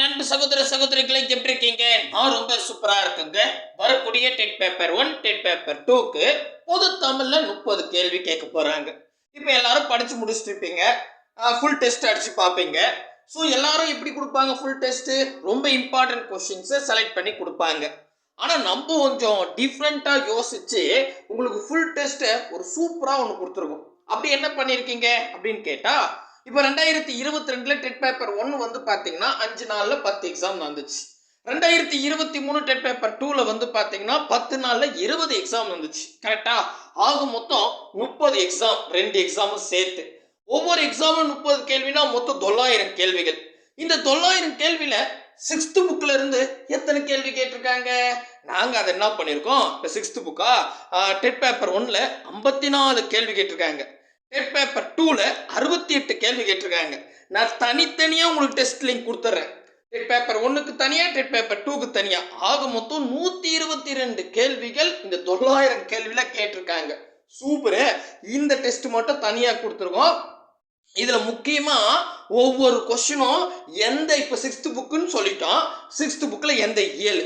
நண்பு சகோதர சகோதரிகளை எப்படி இருக்கீங்க? நான் ரொம்ப சூப்பரா இருக்குங்க. வரக்கூடிய TET paper one TET paper டூக்கு பொது தமிழ்ல முப்பது கேள்வி கேட்க போறாங்க. இப்போ எல்லாரும் படிச்சு முடிச்சுட்டு இருப்பீங்க ஃபுல் டெஸ்ட் அடிச்சு பார்ப்பீங்க. ஸோ எல்லாரும் எப்படி கொடுப்பாங்க ஃபுல் டெஸ்ட் ரொம்ப இம்பார்ட்டன்ட் கொஸ்டின்ஸை செலக்ட் பண்ணி கொடுப்பாங்க. ஆனால் நம்ம கொஞ்சம் டிஃப்ரெண்ட்டாக யோசிச்சு உங்களுக்கு ஃபுல் டெஸ்ட்டை ஒரு சூப்பராக ஒன்று கொடுத்துருக்கோம். அப்படி என்ன பண்ணியிருக்கீங்க அப்படின்னு கேட்டால் இப்போ ரெண்டாயிரத்தி இருபத்தி ரெண்டுல டெட் பேப்பர் ஒன்று வந்து பார்த்தீங்கன்னா அஞ்சு நாளில் பத்து எக்ஸாம் வந்துச்சு. ரெண்டாயிரத்தி இருபத்தி மூணு டெட் பேப்பர் டூவில் வந்து பார்த்தீங்கன்னா பத்து நாளில் இருபது எக்ஸாம் வந்துச்சு. கரெக்டா ஆக மொத்தம் முப்பது எக்ஸாம் ரெண்டு எக்ஸாமும் சேர்த்து. ஒவ்வொரு எக்ஸாமும் முப்பது கேள்வினா மொத்தம் தொள்ளாயிரம் கேள்விகள். இந்த தொள்ளாயிரம் கேள்வியில் சிக்ஸ்த்து புக்கில் இருந்து எத்தனை கேள்வி கேட்டிருக்காங்க? நாங்கள் அதை என்ன பண்ணியிருக்கோம் இப்போ சிக்ஸ்த்து புக்கா டெட் பேப்பர் ஒன்றில் ஐம்பத்தி நாலு கேள்வி கேட்டிருக்காங்க. டெட் பேப்பர் டூவில் அறுபத்தி எட்டு கேள்வி கேட்டிருக்காங்க. நான் தனித்தனியாக உங்களுக்கு டெஸ்ட் லிங்க் கொடுத்துட்றேன் டெட் பேப்பர் ஒன்றுக்கு தனியாக டெட் பேப்பர் டூக்கு தனியாக ஆக மொத்தம் நூற்றி இருபத்தி ரெண்டு கேள்விகள் இந்த தொள்ளாயிரம் கேள்வியில் கேட்டிருக்காங்க. சூப்பரு இந்த டெஸ்ட் மட்டும் தனியாக கொடுத்துருக்கோம். இதில் முக்கியமாக ஒவ்வொரு கொஷினும் எந்த இப்போ சிக்ஸ்த்து புக்குன்னு சொல்லிட்டோம். சிக்ஸ்த்து புக்கில் எந்த இயல்?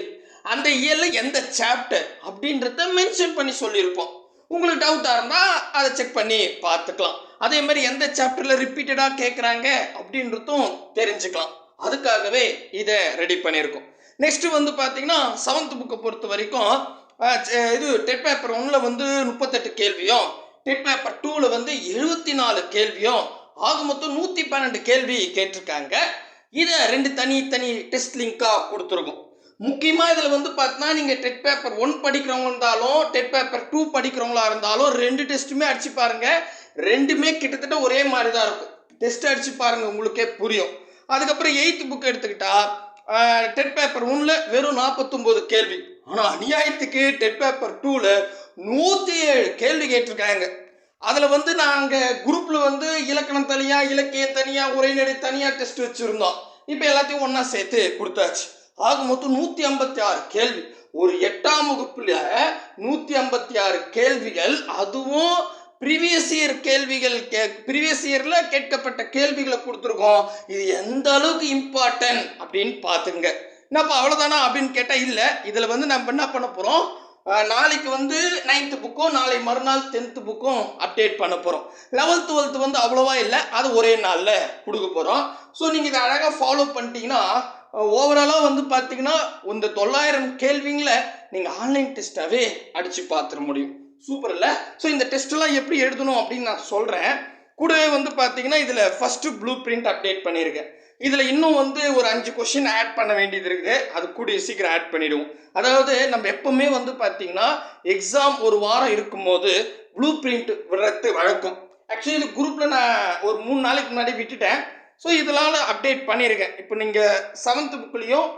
அந்த இயலில் எந்த சாப்டர் அப்படின்றத மென்ஷன் பண்ணி சொல்லியிருப்போம். உங்களுக்கு டவுட்டாக இருந்தால் அதை செக் பண்ணி பார்த்துக்கலாம். அதே மாதிரி எந்த சாப்டரில் ரிப்பீட்டடாக கேட்குறாங்க அப்படின்றதும் தெரிஞ்சுக்கலாம். அதுக்காகவே இதை ரெடி பண்ணியிருக்கோம். நெக்ஸ்ட்டு வந்து பார்த்தீங்கன்னா செவன்த் புக்கை பொறுத்த வரைக்கும் இது டெட் பேப்பர் ஒன்றில் வந்து முப்பத்தெட்டு கேள்வியும் டெட் பேப்பர் டூவில் வந்து எழுபத்தி நாலு கேள்வியும் ஆக மொத்தம் நூற்றி பன்னெண்டு கேள்வி கேட்டிருக்காங்க. இதை ரெண்டு தனி தனி டெஸ்ட் லிங்காக கொடுத்துருக்கோம். முக்கியமாக இதில் வந்து பார்த்தீங்கன்னா நீங்கள் டெட் பேப்பர் ஒன் படிக்கிறவங்க இருந்தாலும் டெட் பேப்பர் டூ படிக்கிறவங்களா இருந்தாலும் ரெண்டு டெஸ்ட்டுமே அடிச்சு பாருங்கள் ரெண்டுமே கிட்டத்தட்ட ஒரே மாதிரி தான் இருக்கும். டெஸ்ட் அடிச்சு பாருங்கள் உங்களுக்கே புரியும். அதுக்கப்புறம் எயித்து புக் எடுத்துக்கிட்டா டெட் பேப்பர் ஒன்றில் வெறும் நாற்பத்தொம்போது கேள்வி. ஆனால் அநியாயத்துக்கு டெட் பேப்பர் டூவில் நூற்றி ஏழு கேள்வி கேட்டிருக்காங்க. அதில் வந்து நாங்கள் குரூப்பில் வந்து இலக்கணம் தனியாக இலக்கியம் தனியாக உரைநடை தனியாக டெஸ்ட் வச்சுருந்தோம். இப்போ எல்லாத்தையும் ஒன்றா சேர்த்து கொடுத்தாச்சு. ஆக மொத்தம் நூற்றி ஐம்பத்தி ஆறு கேள்வி. ஒரு எட்டாம் வகுப்புல நூற்றி ஐம்பத்தி ஆறு கேள்விகள் அதுவும் ப்ரீவியஸ் இயர் கேள்விகள் கே ப்ரீவியஸ் இயரில் கேட்கப்பட்ட கேள்விகளை கொடுத்துருக்கோம். இது எந்த அளவுக்கு இம்பார்ட்டன்ட் அப்படின்னு பார்த்துங்க என்னப்பா அவ்வளோதானா அப்படின்னு கேட்டால் இல்லை. இதில் வந்து நம்ம என்ன பண்ண போகிறோம் நாளைக்கு வந்து நைன்த்து புக்கும் நாளை மறுநாள் டென்த்து புக்கும் அப்டேட் பண்ண போகிறோம் லெவல்த் டுவெல்த்து வந்து அவ்வளோவா இல்லை அது ஒரே நாளில் கொடுக்க போகிறோம் ஸோ நீங்கள் இதை அழகாக ஃபாலோ பண்ணிட்டீங்கன்னா ஓவராலாக வந்து பார்த்தீங்கன்னா இந்த தொள்ளாயிரம் கேள்விங்கள நீங்கள் ஆன்லைன் டெஸ்ட்டாகவே அடித்து பார்த்துட முடியும். சூப்பர் இல்லை? ஸோ இந்த டெஸ்ட்டெல்லாம் எப்படி எழுதணும் அப்படின்னு நான் சொல்கிறேன் கூடவே வந்து பார்த்தீங்கன்னா இதில் ஃபஸ்ட்டு ப்ளூ பிரிண்ட் அப்டேட் பண்ணியிருக்கேன். இதில் இன்னும் வந்து ஒரு அஞ்சு கொஷின் ஆட் பண்ண வேண்டியது இருக்குது. அது கூடிய சீக்கிரம் ஆட் பண்ணிவிடுவோம் அதாவது நம்ம எப்பவுமே வந்து பார்த்தீங்கன்னா எக்ஸாம் ஒரு வாரம் இருக்கும்போது ப்ளூ பிரிண்ட் விடுறது வழக்கம். ஆக்சுவலி இது குரூப்பில் நான் ஒரு மூணு நாளைக்கு முன்னாடி விட்டுட்டேன். ஸோ இதனால் அப்டேட் பண்ணியிருக்கேன் இப்போ நீங்கள் செவன்த்து புக்லேயும்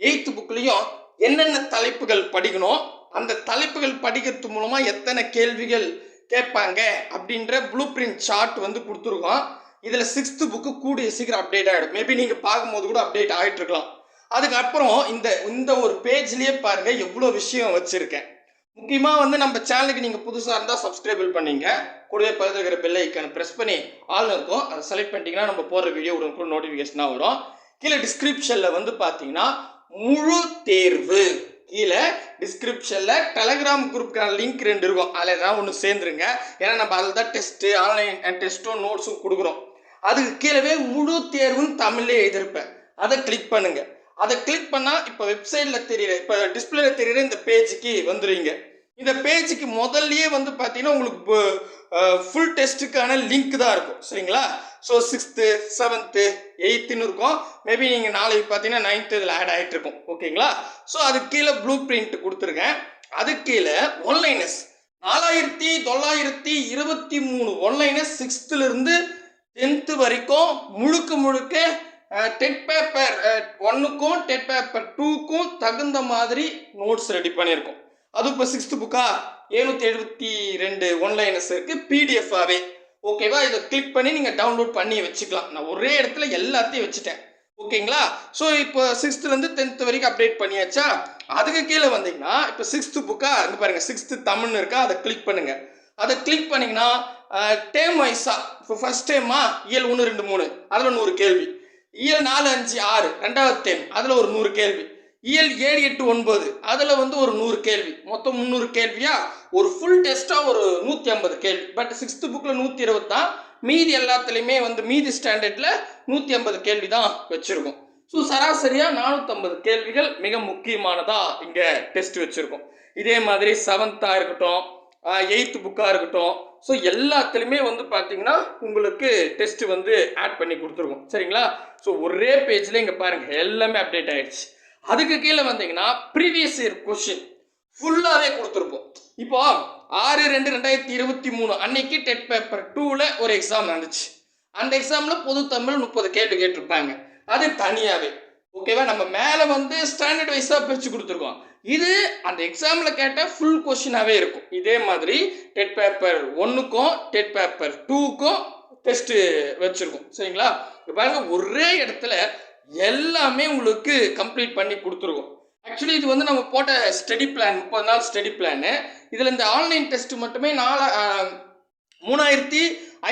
எயித்து புக்லேயும் என்னென்ன தலைப்புகள் படிக்கணும் அந்த தலைப்புகள் படிக்கிறது மூலமாக எத்தனை கேள்விகள் கேட்பாங்க அப்படின்ற ப்ளூ பிரிண்ட் சார்ட் வந்து கொடுத்துருக்கோம். இதில் சிக்ஸ்த்து புக்கு கூடிய சீக்கிரம் அப்டேட் ஆகிடும் மேபி நீங்கள் பார்க்கும்போது கூட அப்டேட் ஆகிட்டு இருக்கலாம் அதுக்கப்புறம் இந்த இந்த ஒரு பேஜ்லேயே பாருங்கள் எவ்வளோ விஷயம் வச்சுருக்கேன். முக்கியமாக வந்து நம்ம சேனலுக்கு நீங்கள் புதுசாக இருந்தால் சப்ஸ்கிரைபிள் பண்ணிங்க. கூடவே பக்கத்தில் இருக்கிற பெல் ஐக்கான ப்ரெஸ் பண்ணி ஆள் இருக்கும். அதை செலக்ட் பண்ணிட்டீங்கன்னா நம்ம போடுற வீடியோ உடனுக்குள்ள நோட்டிஃபிகேஷனாக வரும். கீழே டிஸ்கிரிப்ஷனில் வந்து பார்த்தீங்கன்னா முழு தேர்வு. கீழே டிஸ்கிரிப்ஷனில் டெலகிராம் குரூப்க்கான லிங்க் ரெண்டு இருக்கும். அதில் ஏதாவது ஒன்று சேர்ந்துருங்க. ஏன்னா நம்ம அதில் தான் டெஸ்ட்டு ஆன்லைன் டெஸ்ட்டும் நோட்ஸும் கொடுக்குறோம். அதுக்கு கீழவே முழு தேர்வுன்னு தமிழ்லேயே எழுதியிருப்பேன். அதை கிளிக் பண்ணுங்க. அதை கிளிக் பண்ணால் இப்போ வெப்சைட்டில் தெரியுற இப்போ டிஸ்பிளேல தெரியுற இந்த பேஜுக்கு வந்துடுவீங்க இந்த பேஜுக்கு முதல்லயே வந்து பார்த்தீங்கன்னா உங்களுக்கு ஃபுல் டெஸ்ட்டுக்கான லிங்க் தான் இருக்கும். சரிங்களா? ஸோ சிக்ஸ்த்து செவன்த்து எயித்துன்னு இருக்கும். மேபி நீங்கள் நாளைக்கு பார்த்தீங்கன்னா நைன்த்து இதில் ஆட் ஆகிட்டு இருக்கும். ஓகேங்களா? ஸோ அதுக்கு கீழே ப்ளூ பிரிண்ட் கொடுத்துருக்கேன். அதுக்கு கீழே ஒன்லைனஸ் நாலாயிரத்தி தொள்ளாயிரத்தி இருபத்தி மூணு ஒன்லைனஸ் சிக்ஸ்த்துலேருந்து டென்த்து வரைக்கும் முழுக்க முழுக்க டெட் பேப்பர் ஒன்றுக்கும் டெட் பேப்பர் டூக்கும் தகுந்த மாதிரி நோட்ஸ் ரெடி பண்ணியிருக்கோம். அது இப்போ சிக்ஸ்த்து புக்கா ஏழ்நூற்றி எழுபத்தி ரெண்டு ஒன்லைனஸ் இருக்குது பிடிஎஃபாகவே ஓகேவா இதை கிளிக் பண்ணி நீங்கள் டவுன்லோட் பண்ணி வச்சுக்கலாம். நான் ஒரே இடத்துல எல்லாத்தையும் வச்சுட்டேன். ஓகேங்களா ஸோ இப்போ சிக்ஸ்த்துலேருந்து டென்த்து வரைக்கும் அப்டேட் பண்ணியாச்சா? அதுக்கு கீழே வந்தீங்கன்னா இப்போ சிக்ஸ்த்து புக்கா இருந்து பாருங்கள் சிக்ஸ்த்து தமிழ்னு இருக்கா? அதை கிளிக் பண்ணுங்கள் அதை கிளிக் பண்ணிங்கன்னா டேம் வைஸா இப்போ ஃபஸ்ட் டைமா இயல் ஒன்று ரெண்டு மூணு. அதில் நூறு கேள்வி. இயல் நாலு அஞ்சு ஆறு ரெண்டாவது டேம் அதில் ஒரு நூறு கேள்வி. இயல் ஏழு எட்டு ஒன்பது அதில் வந்து ஒரு நூறு கேள்வி. மொத்தம் முந்நூறு கேள்வியா? ஒரு ஃபுல் டெஸ்ட்டாக ஒரு நூற்றி ஐம்பது கேள்வி. பட் சிக்ஸ்த்து புக்கில் நூற்றி இருபது தான். மீதி எல்லாத்துலேயுமே வந்து மீதி ஸ்டாண்டர்டில் நூற்றி ஐம்பது கேள்வி தான் வச்சுருக்கோம். ஸோ சராசரியாக நானூற்றம்பது கேள்விகள் மிக முக்கியமானதாக இங்கே டெஸ்ட் வச்சுருக்கோம். இதே மாதிரி செவன்த்தாக இருக்கட்டும் எயித்து புக்காக இருக்கட்டும். ஸோ எல்லாத்துலேயுமே வந்து பார்த்தீங்கன்னா உங்களுக்கு டெஸ்ட் வந்து ஆட் பண்ணி கொடுத்துருக்கோம் சரிங்களா? ஸோ ஒரே பேஜில் இங்கே பாருங்கள் எல்லாமே அப்டேட் ஆகிடுச்சு அதுக்கு கீழே வந்தீங்கன்னா ப்ரீவியஸ் இயர் கொஷின் ஃபுல்லாகவே கொடுத்துருப்போம். இப்போ ஆறு ரெண்டு ரெண்டாயிரத்தி இருபத்தி மூணு அன்னைக்கு டெட் பேப்பர் டூவில் ஒரு எக்ஸாம் நடந்துச்சு. அந்த எக்ஸாமில் பொது தமிழ் முப்பது கேள்வி கேட்டிருப்பாங்க. அது தனியாகவே ஓகேவா நம்ம மேலே வந்து ஸ்டாண்டர்ட் வைஸாக பிரித்து கொடுத்துருக்கோம். இது அந்த எக்ஸாமில் கேட்ட ஃபுல் கொஷினாகவே இருக்கும். இதே மாதிரி டெட் பேப்பர் ஒன்றுக்கும் டெட் பேப்பர் டூக்கும் டெஸ்ட்டு வச்சுருக்கோம். சரிங்களா? இப்ப ஒரே இடத்துல எல்லாமே உங்களுக்கு கம்ப்ளீட் பண்ணி கொடுத்துருக்கோம். ஆக்சுவலி இது வந்து நம்ம போட்ட ஸ்டடி பிளான் முப்பது நாள் ஸ்டடி பிளானு இதில் இந்த ஆன்லைன் டெஸ்ட் மட்டுமே நாலு மூணாயிரத்தி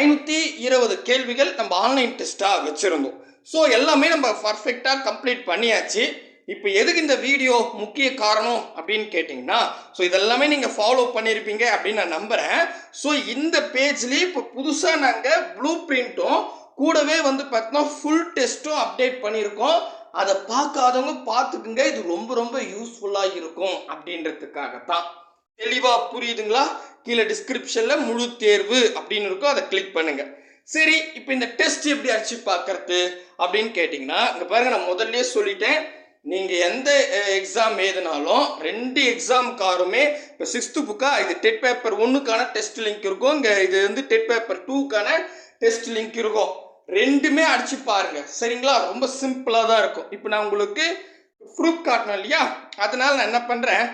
ஐநூற்றி இருபது கேள்விகள் நம்ம ஆன்லைன் டெஸ்ட்டாக வச்சுருந்தோம். ஸோ எல்லாமே நம்ம பர்ஃபெக்டாக கம்ப்ளீட் பண்ணியாச்சு. இப்போ எதுக்கு இந்த வீடியோ முக்கிய காரணம் அப்படின்னு கேட்டிங்கன்னா ஸோ இதெல்லாமே நீங்கள் ஃபாலோ பண்ணியிருப்பீங்க அப்படின்னு நான் நம்புகிறேன் ஸோ இந்த பேஜ்லேயே இப்போ புதுசாக நாங்கள் ப்ளூ பிரிண்ட்டும் கூடவே வந்து பார்த்தீங்கன்னா ஃபுல் டெஸ்ட்டும் அப்டேட் பண்ணியிருக்கோம் அதை பார்க்காதவங்க பார்த்துக்குங்க. இது ரொம்ப ரொம்ப யூஸ்ஃபுல்லாக இருக்கும் அப்படின்றதுக்காக தான் தெளிவாக புரியுதுங்களா? கீழே டிஸ்கிரிப்ஷனில் முழு தேர்வு அப்படின்னு இருக்கும். அதை கிளிக் பண்ணுங்கள் சரி இப்போ இந்த டெஸ்ட் எப்படி அடிச்சு பார்க்கறது அப்படின்னு கேட்டிங்கன்னா இங்கே பாருங்கள் நான் முதல்லயே சொல்லிட்டேன். நீங்கள் எந்த எக்ஸாம் எழுதினாலும் ரெண்டு எக்ஸாமுக்காருமே இப்போ சிக்ஸ்த்து புக்காக இது டெட் பேப்பர் ஒன்றுக்கான டெஸ்ட் லிங்க் இருக்கும். இங்கே இது வந்து டெட் பேப்பர் டூக்கான டெஸ்ட் லிங்க் இருக்கும். ரெண்டுமே அடிச்சு பாருங்க. சரிங்களா? ரொம்ப சிம்பிளாக தான் இருக்கும். இப்போ நான் உங்களுக்கு ப்ரூஃப் காட்டணும் இல்லையா? அதனால் நான் என்ன பண்ணுறேன்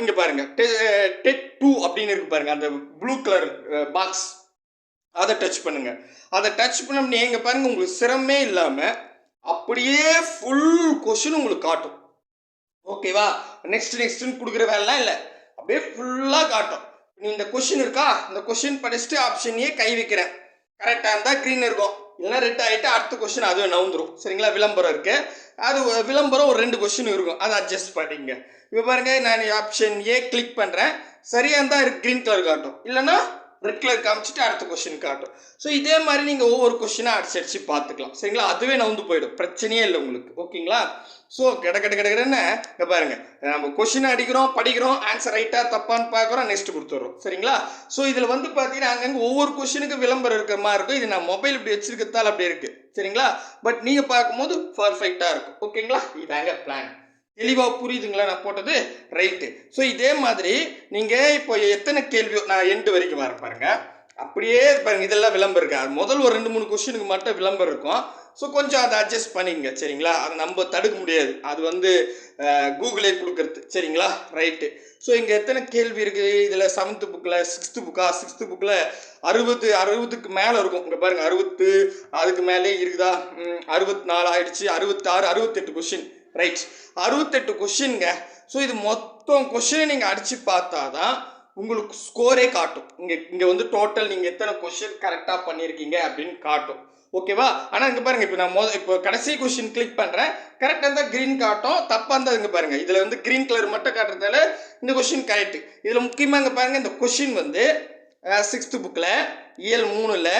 இங்கே பாருங்க. டெட் டூ அப்படின்னு இருக்கு பாருங்கள் அந்த ப்ளூ கலர் பாக்ஸ் அதை டச் பண்ணுங்கள் அதை டச் பண்ண இங்கே பாருங்கள் உங்களுக்கு சிரமமே இல்லாமல் அப்படியே ஃபுல் கொஷின் உங்களுக்கு காட்டும். ஓகேவா நெக்ஸ்ட் நெக்ஸ்ட்னு கொடுக்குற வேலைலாம் இல்லை. அப்படியே ஃபுல்லாக காட்டும். நீ இந்த கொஷின் இருக்கா? இந்த கொஷின் படிச்சுட்டு ஆப்ஷனையே கை வைக்கிறேன். கரெக்டாக இருந்தால் க்ரீன் இருக்கும். இல்லைன்னா ரெட் ஆகிட்டு அடுத்த கொஷின் அதுவே நவுந்துரும். சரிங்களா? விளம்பரம் இருக்குது அது விளம்பரம் ஒரு ரெண்டு கொஷின் இருக்கும். அதை அட்ஜஸ்ட் பண்ணிங்க இப்போ பாருங்கள் நான் ஆப்ஷன் ஏ கிளிக் பண்ணுறேன் சரியாக இருந்தால் க்ரீன் கலர் காட்டும். இல்லைன்னா ரெட் கலர் காமிச்சிட்டு அடுத்த கொஷின் காட்டும். ஸோ இதே மாதிரி நீங்கள் ஒவ்வொரு கொஷினாக அடிச்சு அடிச்சு பார்த்துக்கலாம். சரிங்களா? அதுவே நவுந்து போயிடும். பிரச்சனையே இல்லை உங்களுக்கு. ஓகேங்களா? ஸோ கிட கிட கிட பாருங்க. நம்ம கொஷின் அடிக்கிறோம் படிக்கிறோம் ஆன்சர் ரைட்டாக தப்பான்னு பார்க்குறோம் நெக்ஸ்ட் கொடுத்துட்றோம். சரிங்களா? ஸோ இதில் வந்து பார்த்தீங்கன்னா அங்கங்கே ஒவ்வொரு கொஷினுக்கு விளம்பரம் இருக்கிற மாதிரி இருக்கும். இது நான் மொபைல் இப்படி வச்சிருக்கிறதால அப்படி இருக்குது சரிங்களா? பட் நீங்கள் பார்க்கும்போது பர்ஃபெக்டாக இருக்கும். ஓகேங்களா? இதாங்க பிளான் தெளிவாக புரியுதுங்களா? நான் போட்டது ரைட்டு ஸோ இதே மாதிரி நீங்கள் இப்போ எத்தனை கேள்வி நான் எண்டு வரைக்கும் வர பாருங்க. அப்படியே பாருங்க இதெல்லாம் விளம்பரம் இருக்கு? அது முதல் ஒரு ரெண்டு மூணு கொஸ்டினுக்கு மட்டும் விளம்பரம் இருக்கும். ஸோ கொஞ்சம் அதை அட்ஜஸ்ட் பண்ணிங்க சரிங்களா? அதை நம்ம தடுக்க முடியாது. அது வந்து கூகுளே கொடுக்கறது சரிங்களா? ரைட்டு ஸோ இங்கே எத்தனை கேள்வி இருக்குது இதில் செவன்த்து புக்கில் சிக்ஸ்த்து புக்கா சிக்ஸ்த்து புக்கில் அறுபது அறுபதுக்கு மேலே இருக்கும். இங்கே பாருங்கள் அறுபத்து அதுக்கு மேலே இருக்குதா? அறுபத்தி நாலு ஆயிடுச்சு. அறுபத்தாறு அறுபத்தெட்டு கொஷின் ரைட் அறுபத்தெட்டு கொஷின்ங்க ஸோ இது மொத்தம் கொஷினை நீங்கள் அடித்து பார்த்தா தான் உங்களுக்கு ஸ்கோரே காட்டும். இங்கே இங்கே வந்து டோட்டல் நீங்கள் எத்தனை கொஷின் கரெக்டாக பண்ணியிருக்கீங்க அப்படின்னு காட்டும். ஓகேவா ஆனால் இங்கே பாருங்கள் இப்போ நான் மொதல் இப்போ கடைசி கொஷின் கிளிக் பண்ணுறேன் கரெக்டாக இருந்தால் க்ரீன் காட்டும். தப்பாக இருந்தால் இங்கே பாருங்கள் இதில் வந்து க்ரீன் கலர் மட்டும் காட்டுறதால இந்த கொஷின் கரெக்டு இதில் முக்கியமாக இங்கே பாருங்கள் இந்த கொஷின் வந்து சிக்ஸ்த்து புக்கில் இயல் மூணில்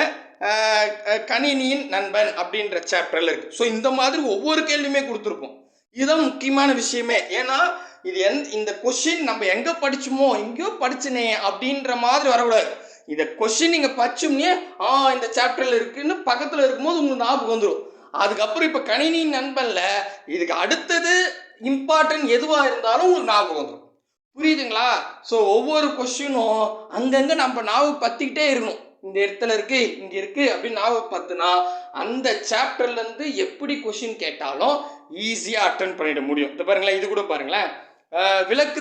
கணினியின் நண்பன் அப்படின்ற சாப்டரில் இருக்குது ஸோ இந்த மாதிரி ஒவ்வொரு கேள்வியுமே கொடுத்துருப்போம். இதுதான் முக்கியமான விஷயமே. ஏன்னா இது எந் இந்த கொஷின் நம்ம எங்கே படிச்சோமோ எங்கேயோ படிச்சனே அப்படின்ற மாதிரி வரக்கூடாது. இந்த கொஷின் நீங்கள் படிச்சோம்னே ஆ இந்த சாப்டரில் இருக்குன்னு பக்கத்தில் இருக்கும்போது உங்களுக்கு ஞாபகம் வந்துடும் அதுக்கப்புறம் இப்போ கணினி நண்பனில் இதுக்கு அடுத்தது இம்பார்ட்டன்ட் எதுவாக இருந்தாலும் உங்களுக்கு ஞாபகம் வந்துடும் புரியுதுங்களா? ஸோ ஒவ்வொரு கொஷினும் அங்கங்கே நம்ம ஞாபகம் பற்றிக்கிட்டே இருக்கணும். இந்த இடத்துல இருக்கு இங்க இருக்கு அப்படின்னு ஞாபகப்படுத்தினா அந்த சாப்டர்ல இருந்து எப்படி கொஷின் கேட்டாலும் ஈஸியாக அட்டன் பண்ணிட முடியும். இந்த பாருங்களேன் இது கூட பாருங்களேன். விளக்கு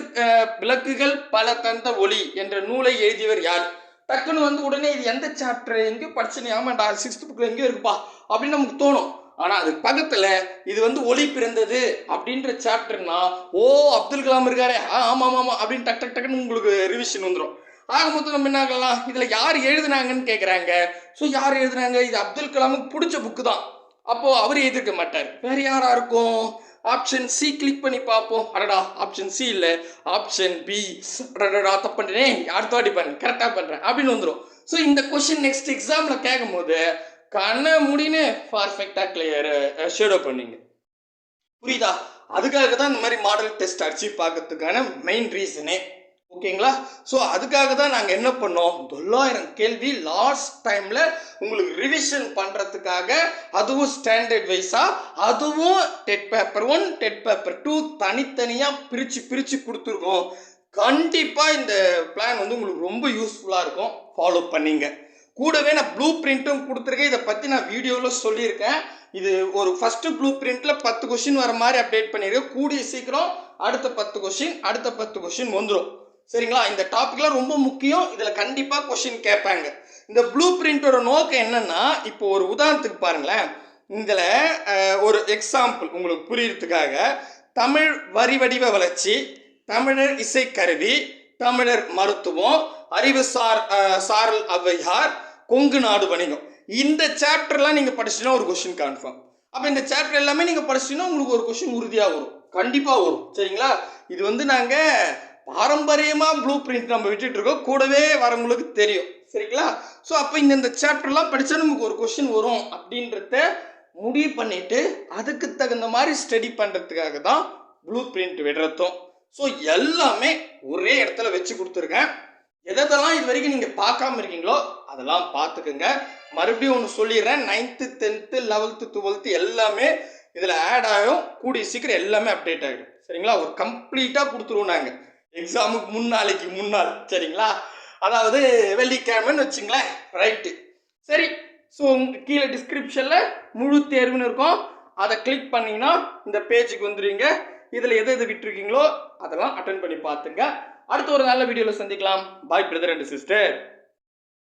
விளக்குகள் பல தந்த ஒளி என்ற நூலை எழுதியவர் யார்? டக்குன்னு வந்து உடனே இது எந்த சாப்டர் எங்கேயோ படிச்சுனே ஆமாண்டா சிக்ஸ்த் புக்கில் எங்கேயோ இருக்குப்பா அப்படின்னு நமக்கு தோணும். ஆனால் அது பக்கத்தில் இது வந்து ஒளி பிறந்தது அப்படின்ற சாப்டர்னா ஓ அப்துல் கலாம் இருக்காரே ஆ ஆமாம் ஆமாம் அப்படின்னு டக் டக் டக்குன்னு உங்களுக்கு ரிவிஷன் வந்துடும் ஆக மொத்தம் நம்ம என்ன ஆகலாம் இதில் யார் எழுதுனாங்கன்னு கேட்குறாங்க ஸோ யார் எழுதுனாங்க? இது அப்துல் கலாமுக்கு பிடிச்ச புக்கு தான். அப்போது அவர் எதிர்க்க மாட்டார். வேறு யாராக இருக்கும்? ஆப்ஷன் சி கிளிக் பண்ணி பார்ப்போம். அடடா ஆப்ஷன் சி இல்லை. ஆப்ஷன் பி அடடா தப்பு பண்ணிட்டேன். அடுத்த வாட்டி பண்ணு? கரெக்டாக பண்ணுறேன் அப்படின்னு வந்துடும் ஸோ இந்த கொஷின் நெக்ஸ்ட் எக்ஸாமில் கேட்கும் போது கண்ணை முடின்னு பர்ஃபெக்டாக கிளியர் ஷேடோ பண்ணிங்க. புரியுதா? அதுக்காக தான் இந்த மாதிரி மாடல் டெஸ்ட் அடிச்சு பார்க்கறதுக்கான மெயின் ரீசனே ஓகேங்களா? ஸோ அதுக்காக தான் நாங்கள் என்ன பண்ணோம்? தொள்ளாயிரம் கேள்வி லாஸ்ட் டைமில் உங்களுக்கு ரிவிஷன் பண்ணுறதுக்காக அதுவும் ஸ்டாண்டர்ட் வைஸாக அதுவும் TET paper one TET paper two தனித்தனியாக பிரித்து பிரித்து கொடுத்துருக்கோம். கண்டிப்பாக இந்த பிளான் வந்து உங்களுக்கு ரொம்ப யூஸ்ஃபுல்லாக இருக்கும். ஃபாலோ பண்ணிங்க. கூடவே நான் ப்ளூ பிரிண்ட்டும் கொடுத்துருக்கேன். இதை பற்றி நான் வீடியோவில் சொல்லியிருக்கேன். இது ஒரு ஃபஸ்ட்டு ப்ளூ பிரிண்ட்டில் பத்து கொஷின் வர மாதிரி அப்டேட் பண்ணியிருக்கேன் கூடிய சீக்கிரம் அடுத்த பத்து கொஷின் அடுத்த பத்து கொஷின் வந்துடும் சரிங்களா? இந்த டாபிக்லாம் ரொம்ப முக்கியம். இதில் கண்டிப்பாக கொஷின் கேட்பாங்க. இந்த ப்ளூ பிரிண்ட்டோட நோக்கம் என்னென்னா இப்போ ஒரு உதாரணத்துக்கு பாருங்களேன். இதில் ஒரு எக்ஸாம்பிள் உங்களுக்கு புரியறதுக்காக தமிழ் வரி வடிவ வளர்ச்சி தமிழர் இசைக்கருவி தமிழர் மருத்துவம் அறிவுசார் சாரல் ஔவையார் கொங்கு நாடு வணிகம். இந்த சாப்டர்லாம் நீங்கள் படிச்சீங்கன்னா ஒரு கொஷின் கன்ஃபார்ம் அப்போ இந்த சாப்டர் எல்லாமே நீங்கள் படிச்சீங்கன்னா உங்களுக்கு ஒரு கொஷின் உறுதியாக வரும். கண்டிப்பாக வரும். சரிங்களா? இது வந்து நாங்கள் பாரம்பரியமாக ப்ளூ பிரிண்ட் நம்ம விட்டுட்டு இருக்கோம். கூடவே வரவங்களுக்கு தெரியும். சரிங்களா? ஸோ அப்போ இந்த இந்த சாப்டர்லாம் படித்தா நமக்கு ஒரு கொஷின் வரும் அப்படின்றத முடிவு பண்ணிட்டு அதுக்கு தகுந்த மாதிரி ஸ்டடி பண்ணுறதுக்காக தான் ப்ளூ பிரிண்ட் விடுறதும். ஸோ எல்லாமே ஒரே இடத்துல வச்சு கொடுத்துருக்கேன். எதெல்லாம் இது வரைக்கும் நீங்கள் பார்க்காம இருக்கீங்களோ அதெல்லாம் பார்த்துக்குங்க. மறுபடியும் ஒன்று சொல்லிடுறேன். நைன்த்து டென்த்து லெவல்த்து டுவெல்த்து எல்லாமே இதில் ஆட் ஆகும். கூடிய சீக்கிரம் எல்லாமே அப்டேட் ஆகிடும். சரிங்களா? ஒரு கம்ப்ளீட்டாக கொடுத்துருவோம் நாங்கள் எக்ஸாமுக்கு முன்னாளைக்கு முன்னாள் சரிங்களா? அதாவது வெள்ளிக்கிழமைன்னு வச்சுங்களேன். ரைட்டு சரி. ஸோ கீழே டிஸ்கிரிப்ஷனில் முழு தேர்வுன்னு இருக்கும். அதை கிளிக் பண்ணிங்கன்னா இந்த பேஜுக்கு வந்துடுவீங்க இதில் எது எது விட்டுருக்கீங்களோ அதெல்லாம் அட்டன் பண்ணி பார்த்துங்க. அடுத்த ஒரு நல்ல வீடியோவில் சந்திக்கலாம். பாய் பிரதர் அண்ட் சிஸ்டர்